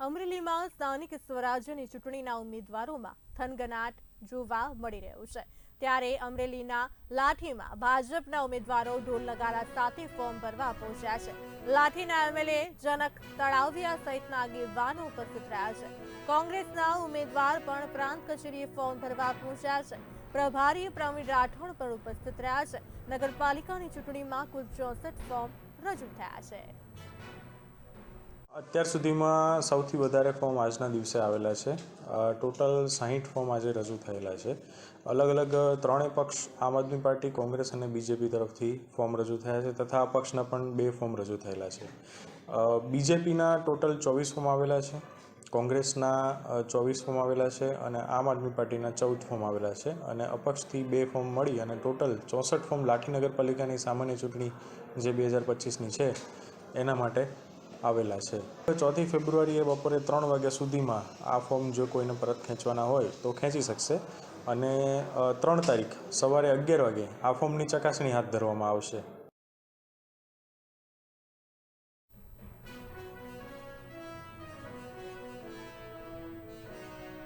અમરેલીમાં સ્થાનિક સ્વરાજ્યની ચૂંટણીના ઉમેદવારોમાં થનગનાટ જોવા મળી રહ્યો છે. ત્યારે અમરેલીના લાઠીમાં ભાજપના ઉમેદવારો ઢોલ નગારા સાથે ફોર્મ ભરવા પહોંચ્યા છે. લાઠીના એમએલએ જનક તળાવિયા સહિતના આગેવાનો ઉપસ્થિત રહ્યા છે. કોંગ્રેસના ઉમેદવાર પણ પ્રાંત કચેરીએ ફોર્મ ભરવા પહોંચ્યા છે. પ્રભારી પ્રવીણ રાઠોડ પણ ઉપસ્થિત રહ્યા છે. નગરપાલિકાની ચૂંટણીમાં કુલ ચોસઠ ફોર્મ રજૂ થયા છે. અત્યાર સુધીમાં સૌથી વધારે ફોર્મ આજના દિવસે આવેલા છે. ટોટલ સાહીઠ ફોર્મ આજે રજૂ થયેલા છે. અલગ અલગ ત્રણેય પક્ષ, આમ આદમી પાર્ટી, કોંગ્રેસ અને બીજેપી તરફથી ફોર્મ રજૂ થયા છે તથા અપક્ષના પણ બે ફોર્મ રજૂ થયેલા છે. બીજેપીના ટોટલ ચોવીસ ફોર્મ આવેલા છે, કોંગ્રેસના ચોવીસ ફોર્મ આવેલા છે અને આમ આદમી પાર્ટીના ચૌદ ફોર્મ આવેલા છે અને અપક્ષથી બે ફોર્મ મળી અને ટોટલ ચોસઠ ફોર્મ લાઠી નગરપાલિકાની સામાન્ય ચૂંટણી જે બે હજાર પચીસની છે, એના માટે આવેલા છે. ચોથી ફેબ્રુઆરીએ બપોરે ત્રણ વાગ્યા સુધીમાં આ ફોર્મ જો કોઈને પરત ખેંચવાના હોય તો ખેંચી શકશે. અને ત્રણ તારીખ સવારે અગિયાર વાગે આ ફોર્મની ચકાસણી હાથ ધરવામાં આવશે.